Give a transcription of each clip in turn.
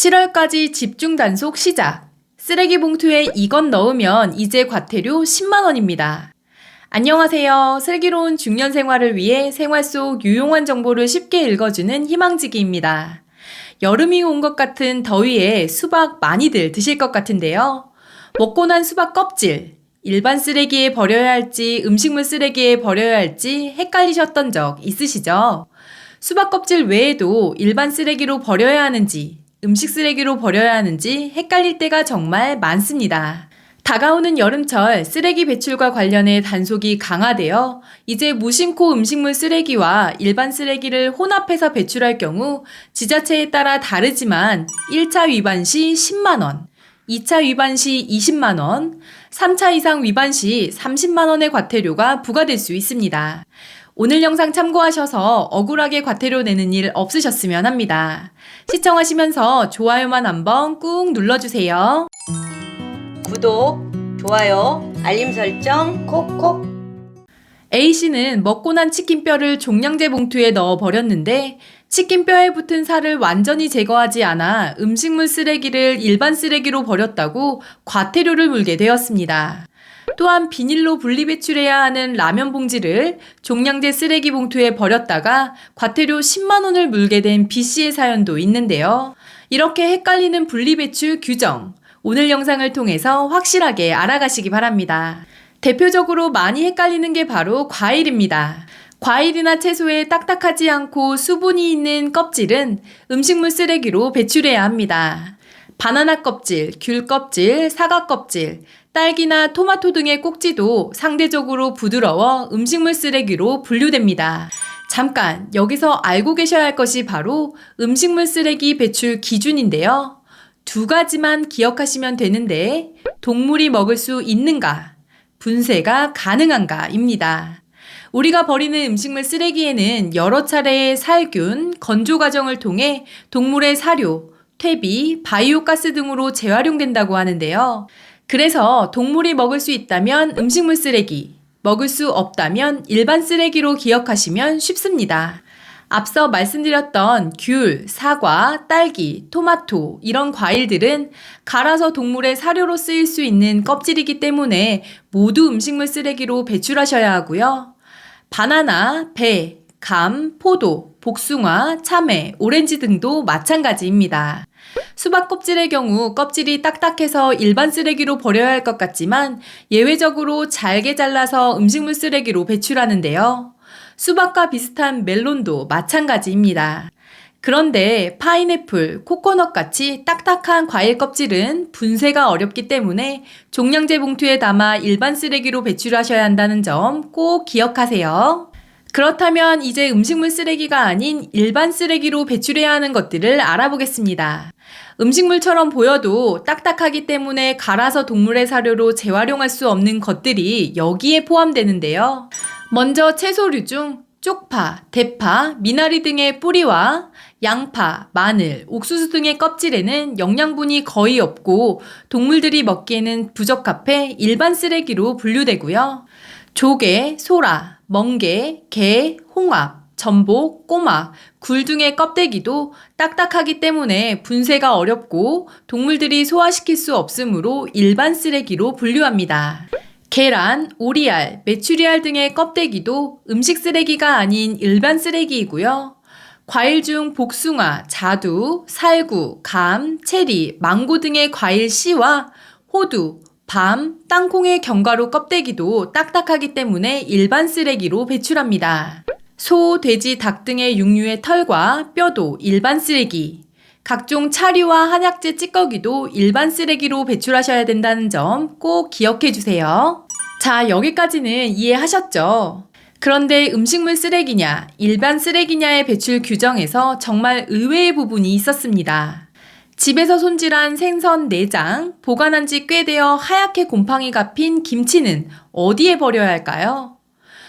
7월까지 집중 단속 시작. 쓰레기 봉투에 이것 넣으면 이제 과태료 10만 원입니다. 안녕하세요. 슬기로운 중년 생활을 위해 생활 속 유용한 정보를 쉽게 읽어주는 희망지기입니다. 여름이 온 것 같은 더위에 수박 많이들 드실 것 같은데요. 먹고 난 수박 껍질, 일반 쓰레기에 버려야 할지 음식물 쓰레기에 버려야 할지 헷갈리셨던 적 있으시죠? 수박 껍질 외에도 일반 쓰레기로 버려야 하는지 음식 쓰레기로 버려야 하는지 헷갈릴 때가 정말 많습니다. 다가오는 여름철 쓰레기 배출과 관련해 단속이 강화되어 이제 무심코 음식물 쓰레기와 일반 쓰레기를 혼합해서 배출할 경우 지자체에 따라 다르지만 1차 위반 시 10만원, 2차 위반 시 20만원, 3차 이상 위반 시 30만원의 과태료가 부과될 수 있습니다. 오늘 영상 참고하셔서 억울하게 과태료 내는 일 없으셨으면 합니다. 시청하시면서 좋아요만 한번 꾹 눌러주세요. 구독, 좋아요, 알림 설정 콕콕. A씨는 먹고 난 치킨뼈를 종량제 봉투에 넣어 버렸는데 치킨뼈에 붙은 살을 완전히 제거하지 않아 음식물 쓰레기를 일반 쓰레기로 버렸다고 과태료를 물게 되었습니다. 또한 비닐로 분리 배출해야 하는 라면 봉지를 종량제 쓰레기 봉투에 버렸다가 과태료 10만 원을 물게 된 B씨의 사연도 있는데요. 이렇게 헷갈리는 분리 배출 규정 오늘 영상을 통해서 확실하게 알아가시기 바랍니다. 대표적으로 많이 헷갈리는 게 바로 과일입니다. 과일이나 채소에 딱딱하지 않고 수분이 있는 껍질은 음식물 쓰레기로 배출해야 합니다. 바나나 껍질, 귤 껍질, 사과 껍질, 딸기나 토마토 등의 꼭지도 상대적으로 부드러워 음식물 쓰레기로 분류됩니다. 잠깐 여기서 알고 계셔야 할 것이 바로 음식물 쓰레기 배출 기준인데요. 두 가지만 기억하시면 되는데 동물이 먹을 수 있는가, 분쇄가 가능한가입니다. 우리가 버리는 음식물 쓰레기에는 여러 차례의 살균, 건조 과정을 통해 동물의 사료, 퇴비, 바이오가스 등으로 재활용된다고 하는데요. 그래서 동물이 먹을 수 있다면 음식물 쓰레기, 먹을 수 없다면 일반 쓰레기로 기억하시면 쉽습니다. 앞서 말씀드렸던 귤, 사과, 딸기, 토마토 이런 과일들은 갈아서 동물의 사료로 쓰일 수 있는 껍질이기 때문에 모두 음식물 쓰레기로 배출하셔야 하고요. 바나나, 배, 감, 포도, 복숭아, 참외, 오렌지 등도 마찬가지입니다. 수박 껍질의 경우 껍질이 딱딱해서 일반 쓰레기로 버려야 할 것 같지만 예외적으로 잘게 잘라서 음식물 쓰레기로 배출하는데요. 수박과 비슷한 멜론도 마찬가지입니다. 그런데 파인애플, 코코넛 같이 딱딱한 과일 껍질은 분쇄가 어렵기 때문에 종량제 봉투에 담아 일반 쓰레기로 배출하셔야 한다는 점 꼭 기억하세요. 그렇다면 이제 음식물 쓰레기가 아닌 일반 쓰레기로 배출해야 하는 것들을 알아보겠습니다. 음식물처럼 보여도 딱딱하기 때문에 갈아서 동물의 사료로 재활용할 수 없는 것들이 여기에 포함되는데요. 먼저 채소류 중 쪽파, 대파, 미나리 등의 뿌리와 양파, 마늘, 옥수수 등의 껍질에는 영양분이 거의 없고 동물들이 먹기에는 부적합해 일반 쓰레기로 분류되고요. 조개, 소라, 멍게, 게, 홍합, 전복, 꼬막, 굴 등의 껍데기도 딱딱하기 때문에 분쇄가 어렵고 동물들이 소화시킬 수 없으므로 일반 쓰레기로 분류합니다. 계란, 오리알, 메추리알 등의 껍데기도 음식 쓰레기가 아닌 일반 쓰레기이고요. 과일 중 복숭아, 자두, 살구, 감, 체리, 망고 등의 과일 씨와 호두, 밤, 땅콩의 견과류 껍데기도 딱딱하기 때문에 일반 쓰레기로 배출합니다. 소, 돼지, 닭 등의 육류의 털과 뼈도 일반 쓰레기. 각종 차류와 한약재 찌꺼기도 일반 쓰레기로 배출하셔야 된다는 점 꼭 기억해 주세요. 자, 여기까지는 이해하셨죠? 그런데 음식물 쓰레기냐, 일반 쓰레기냐의 배출 규정에서 정말 의외의 부분이 있었습니다. 집에서 손질한 생선 내장, 보관한 지 꽤 되어 하얗게 곰팡이가 핀 김치는 어디에 버려야 할까요?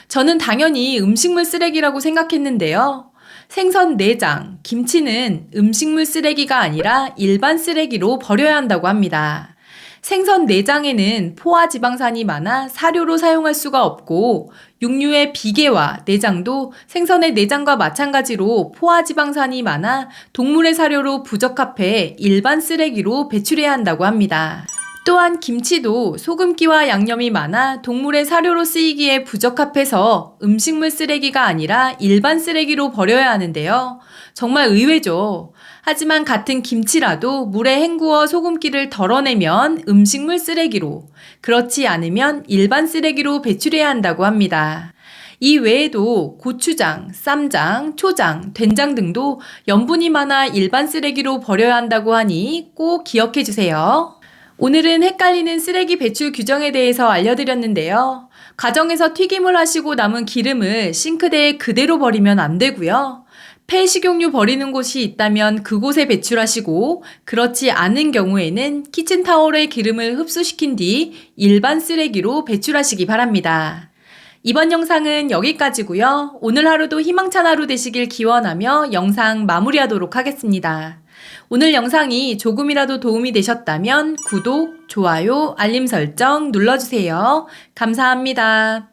저는 당연히 음식물 쓰레기라고 생각했는데요. 생선 내장, 김치는 음식물 쓰레기가 아니라 일반 쓰레기로 버려야 한다고 합니다. 생선 내장에는 포화 지방산이 많아 사료로 사용할 수가 없고 육류의 비계와 내장도 생선의 내장과 마찬가지로 포화 지방산이 많아 동물의 사료로 부적합해 일반 쓰레기로 배출해야 한다고 합니다. 또한 김치도 소금기와 양념이 많아 동물의 사료로 쓰이기에 부적합해서 음식물 쓰레기가 아니라 일반 쓰레기로 버려야 하는데요. 정말 의외죠. 하지만 같은 김치라도 물에 헹구어 소금기를 덜어내면 음식물 쓰레기로, 그렇지 않으면 일반 쓰레기로 배출해야 한다고 합니다. 이 외에도 고추장, 쌈장, 초장, 된장 등도 염분이 많아 일반 쓰레기로 버려야 한다고 하니 꼭 기억해 주세요. 오늘은 헷갈리는 쓰레기 배출 규정에 대해서 알려드렸는데요. 가정에서 튀김을 하시고 남은 기름을 싱크대에 그대로 버리면 안 되고요. 폐식용유 버리는 곳이 있다면 그곳에 배출하시고 그렇지 않은 경우에는 키친타올의 기름을 흡수시킨 뒤 일반 쓰레기로 배출하시기 바랍니다. 이번 영상은 여기까지고요. 오늘 하루도 희망찬 하루 되시길 기원하며 영상 마무리하도록 하겠습니다. 오늘 영상이 조금이라도 도움이 되셨다면 구독, 좋아요, 알림 설정 눌러주세요. 감사합니다.